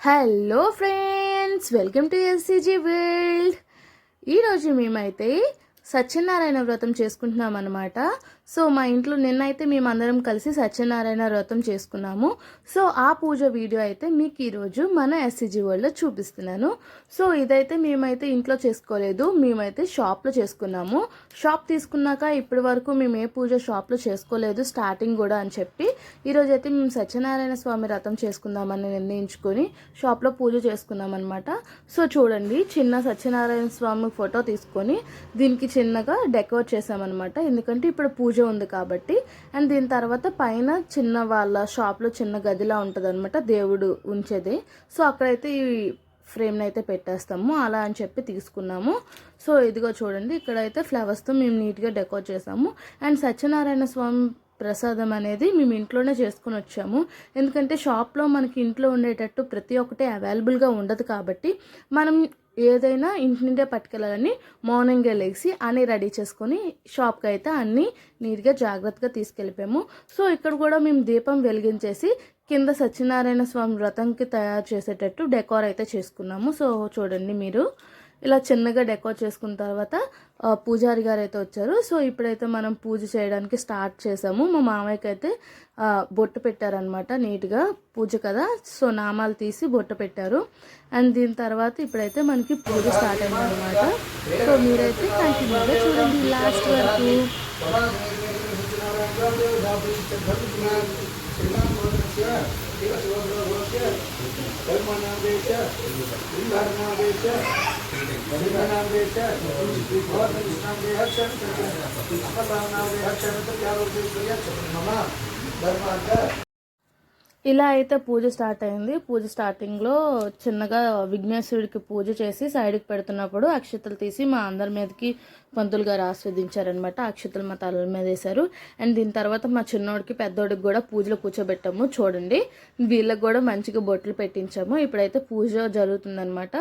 Hello friends welcome to SCG world ఈరోజు మేమైతే సత్యనారాయణ వ్రతం చేసుకుంటున్నాం అనమాట సో మా ఇంట్లో నిన్నైతే మేమందరం కలిసి సత్యనారాయణ వ్రతం చేసుకున్నాము. సో ఆ పూజ వీడియో అయితే మీకు ఈరోజు మన ఎస్సీజీ వరల్డ్లో చూపిస్తున్నాను. సో ఇదైతే మేమైతే ఇంట్లో చేసుకోలేదు మేమైతే షాప్లో చేసుకున్నాము. షాప్ తీసుకున్నాక ఇప్పటి వరకు మేము ఏ పూజ షాప్లో చేసుకోలేదు స్టార్టింగ్ కూడా అని చెప్పి ఈరోజు అయితే మేము సత్యనారాయణ స్వామి వ్రతం చేసుకుందామని నిర్ణయించుకొని షాప్లో పూజ చేసుకున్నాం అనమాట సో చూడండి చిన్న సత్యనారాయణ స్వామి ఫోటో తీసుకొని దీనికి చిన్నగా డెకరేట్ చేసామన్నమాట ఎందుకంటే ఇప్పుడు పూజ ఉంది కాబట్టి అండ్ దీని తర్వాత పైన చిన్న వాళ్ళ షాప్లో చిన్న గదిలా ఉంటుంది దేవుడు ఉంచేది. సో అక్కడైతే ఈ ఫ్రేమ్ని అయితే పెట్టేస్తాము. అలా అని చెప్పి తీసుకున్నాము. సో ఇదిగో చూడండి ఇక్కడైతే ఫ్లవర్స్తో మేము నీట్గా డెకోర్ చేసాము. అండ్ సత్యనారాయణ స్వామి ప్రసాదం అనేది మేము ఇంట్లోనే చేసుకుని వచ్చాము. ఎందుకంటే షాప్లో మనకి ఇంట్లో ఉండేటట్టు ప్రతి ఒక్కటి అవైలబుల్గా ఉండదు కాబట్టి మనం ఏదైనా ఇంటి నుండే పట్టుకెళ్ళాలని మార్నింగే లేచి అన్నీ రెడీ చేసుకొని షాప్కి అయితే అన్నీ నీట్గా జాగ్రత్తగా తీసుకెళ్ళిపోయాము. సో ఇక్కడ కూడా మేము దీపం వెలిగించేసి కింద సత్యనారాయణ స్వామి వ్రతంకి తయారు చేసేటట్టు డెకోర్ అయితే చేసుకున్నాము. సో చూడండి మీరు. ఇలా చిన్నగా డెకోర్ చేసుకున్న తర్వాత పూజారి గారు అయితే వచ్చారు. సో ఇప్పుడైతే మనం పూజ చేయడానికి స్టార్ట్ చేసాము. మా మామయ్యకి అయితే బొట్టు పెట్టారనమాట నీట్గా పూజ కదా. సో నామాలు తీసి బొట్టు పెట్టారు. అండ్ దీని తర్వాత ఇప్పుడైతే మనకి పూజ స్టార్ట్ అయింది అనమాట సో మీరైతే కంటిన్యూగా చూడండి లాస్ట్ వరకు. ఇలా అయితే పూజ స్టార్ట్ అయింది. పూజ స్టార్టింగ్లో చిన్నగా విఘ్నేశ్వరుడికి పూజ చేసి సైడ్కి పెడుతున్నప్పుడు అక్షతలు తీసి మా అందరి మీదకి పంతులు గారు ఆస్వాదించారనమాట అక్షతలు మా తలల మీద వేశారు. అండ్ దీని తర్వాత మా చిన్నోడికి పెద్దోడికి కూడా పూజలో కూర్చోబెట్టాము. చూడండి వీళ్ళకి కూడా మంచిగా బొట్లు పెట్టించాము. ఇప్పుడైతే పూజ జరుగుతుందనమాట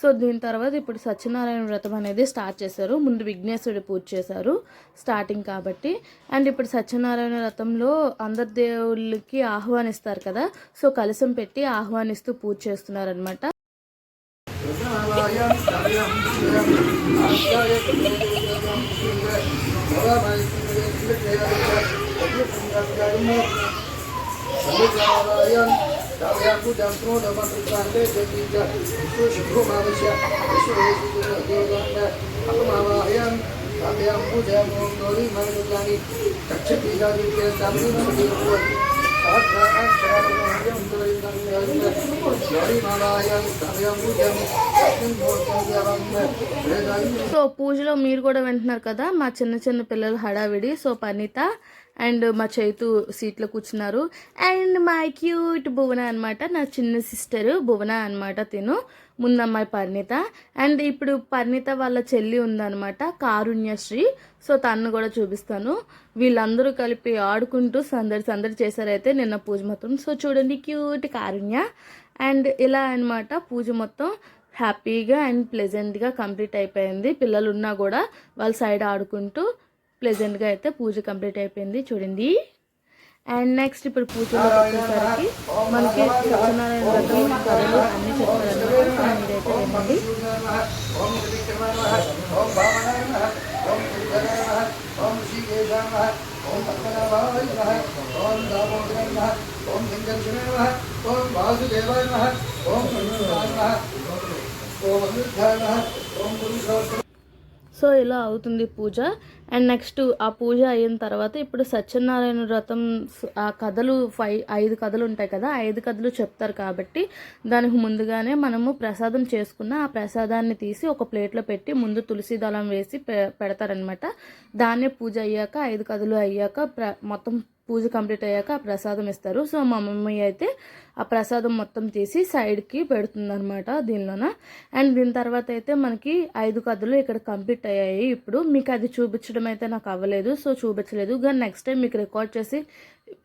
సో దీని తర్వాత ఇప్పుడు సత్యనారాయణ వ్రతం అనేది స్టార్ట్ చేశారు. ముందు విఘ్నేశ్వరుడు పూజ చేశారు స్టార్టింగ్ కాబట్టి. అండ్ ఇప్పుడు సత్యనారాయణ వ్రతంలో అందరి దేవుళ్ళకి ఆహ్వానిస్తారు కదా. సో కలశం పెట్టి ఆహ్వానిస్తూ పూజ చేస్తున్నారనమాట సో పూజలో మీరు కూడా వింటున్నారు కదా మా చిన్న చిన్న పిల్లలు హడావిడి. సో పనిత అండ్ మా చైతు సీట్లో కూర్చున్నారు. అండ్ మా క్యూట్ భువన అనమాట నా చిన్న సిస్టర్ భువన అనమాట తిను ముందమ్మాయి పరిణిత. అండ్ ఇప్పుడు పరిణిత వాళ్ళ చెల్లి ఉందన్నమాట కారుణ్యశ్రీ. సో తను కూడా చూపిస్తాను. వీళ్ళందరూ కలిపి ఆడుకుంటూ సందడి సందడి చేశారైతే నిన్న పూజ మొత్తం. సో చూడండి క్యూట్ కారుణ్య. అండ్ ఇలా అనమాట పూజ మొత్తం హ్యాపీగా అండ్ ప్లెజెంట్గా కంప్లీట్ అయిపోయింది. పిల్లలు ఉన్నా కూడా వాళ్ళ సైడ్ ఆడుకుంటూ ప్లెజెంట్గా అయితే పూజ కంప్లీట్ అయిపోయింది చూడండి. అండ్ నెక్స్ట్ ఇప్పుడు పూజలో వచ్చేసరికి మనకి సత్యనారాయణ వ్రతం కథలు అన్నీ చెప్పారన్నమాట మీరైతే వినండి. ఓం వాసుదేవాయ ఓం ఓం అనిరుద్ధాయ ఓం పురుషోత్తమ సో ఇలా అవుతుంది పూజ. అండ్ నెక్స్ట్ ఆ పూజ అయిన తర్వాత ఇప్పుడు సత్యనారాయణ వ్రతం ఆ కథలు ఫైవ్ ఐదు కథలు ఉంటాయి కదా ఐదు కథలు చెప్తారు కాబట్టి దానికి ముందుగానే మనము ప్రసాదం చేసుకున్న ఆ ప్రసాదాన్ని తీసి ఒక ప్లేట్లో పెట్టి ముందు తులసి దళం వేసి పె పెడతారనమాట దాన్నే పూజ అయ్యాక ఐదు కథలు అయ్యాక ప్ర మొత్తం పూజ కంప్లీట్ అయ్యాక ఆ ప్రసాదం ఇస్తారు. సో మా మమ్మీ అయితే ఆ ప్రసాదం మొత్తం తీసి సైడ్కి పెడుతుందనమాట దీనిలోన. అండ్ దీని తర్వాత అయితే మనకి ఐదు కథలు ఇక్కడ కంప్లీట్ అయ్యాయి. ఇప్పుడు మీకు అది చూపించడం చూపించడం అయితే నాకు అవ్వలేదు సో చూపించలేదు. కానీ నెక్స్ట్ టైం మీకు రికార్డ్ చేసి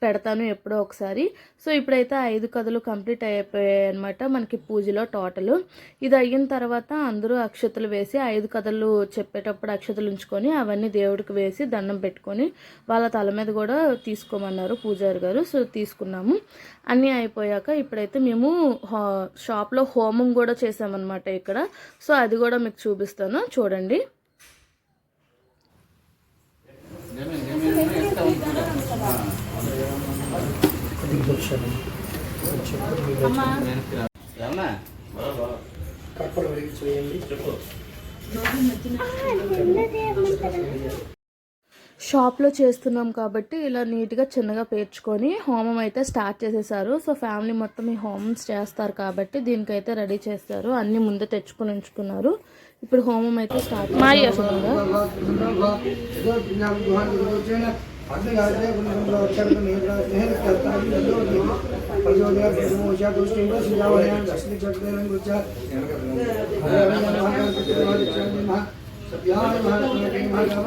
పెడతాను ఎప్పుడో ఒకసారి. సో ఇప్పుడైతే ఐదు కథలు కంప్లీట్ అయిపోయాయి అనమాట మనకి పూజలో టోటల్ ఇది అయిన తర్వాత అందరూ అక్షతలు వేసి ఐదు కథలు చెప్పేటప్పుడు అక్షతలు ఉంచుకొని అవన్నీ దేవుడికి వేసి దండం పెట్టుకొని వాళ్ళ తల మీద కూడా తీసుకోమన్నారు పూజారి గారు. సో తీసుకున్నాము. అన్నీ అయిపోయాక ఇప్పుడైతే మేము షాప్లో హోమం కూడా చేసామన్నమాట ఇక్కడ. సో అది కూడా మీకు చూపిస్తాను. చూడండి. కప్పలు షాప్లో చేస్తున్నాం కాబట్టి ఇలా నీట్గా చిన్నగా పేర్చుకొని హోమం అయితే స్టార్ట్ చేసేసారు సో ఫ్యామిలీ మొత్తం ఈ హోమం చేస్తారు కాబట్టి దీనికైతే రెడీ చేస్తారు అన్ని ముందే తెచ్చుకొని ఉంచుకున్నారు ఇప్పుడు హోమం అయితే స్టార్ట్ మాయ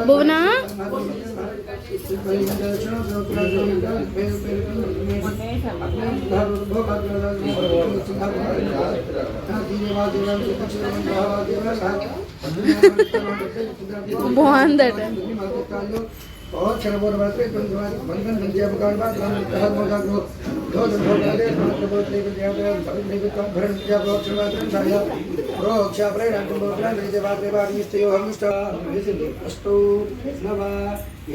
భువనా బాగుందట और चरबोर बाते बंधन विद्या प्रकार बात राम कहा मोगा ग्रो दो दो गाले प्रभु देव विद्या भरण देव का भरण विद्या प्रभु चरवात छाया प्रो क्षा प्रे राम तुम बोल रहे देवा देवा निष्ठयो हमिष्ट अस्तु नव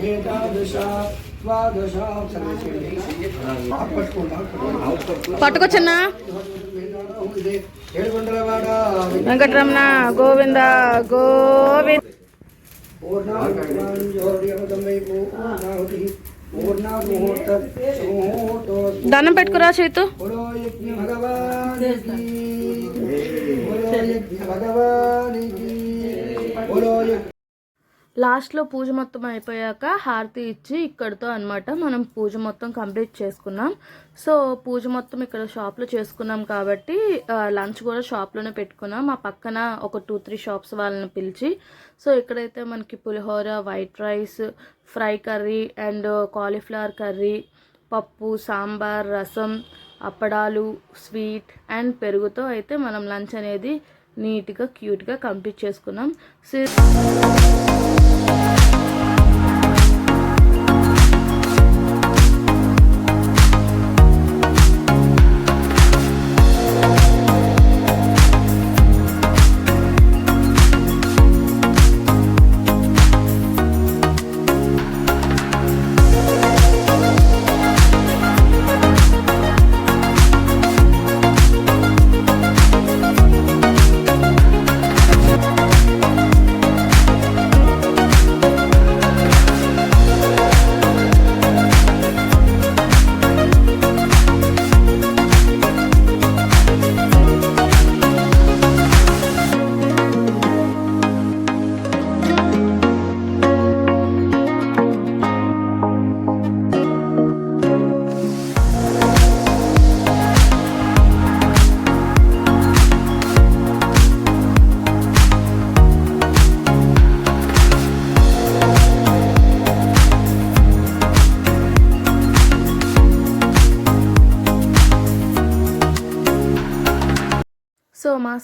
एकादश द्वादश పట్టుకొచ్చన్నా ఏడుకొండలవాడ వెంకటరమణ గోవింద గోవింద పూర్ణ దండం పెట్టుకురా చేతు. बोलो లాస్ట్లో పూజ మొత్తం అయిపోయాక హారతి ఇచ్చి ఇక్కడితో అన్నమాట మనం పూజ మొత్తం కంప్లీట్ చేసుకున్నాం. సో పూజ మొత్తం ఇక్కడ షాప్లో చేసుకున్నాం కాబట్టి లంచ్ కూడా షాప్లోనే పెట్టుకున్నాం. ఆ పక్కన ఒక టూ త్రీ షాప్స్ వాళ్ళని పిలిచి సో ఇక్కడైతే మనకి pulihora white rice fry curry and cauliflower curry పప్పు సాంబార్ రసం అప్పడాలు స్వీట్ అండ్ పెరుగుతో అయితే మనం లంచ్ అనేది నీట్గా క్యూట్గా కంప్లీట్ చేసుకున్నాం.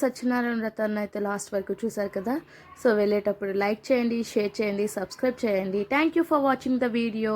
సత్యనారాయణ వ్రతాన్ని అయితే లాస్ట్ వరకు చూసారు కదా. సో వెళ్ళేటప్పుడు లైక్ చేయండి షేర్ చేయండి సబ్స్క్రైబ్ చేయండి. Thank you for watching the video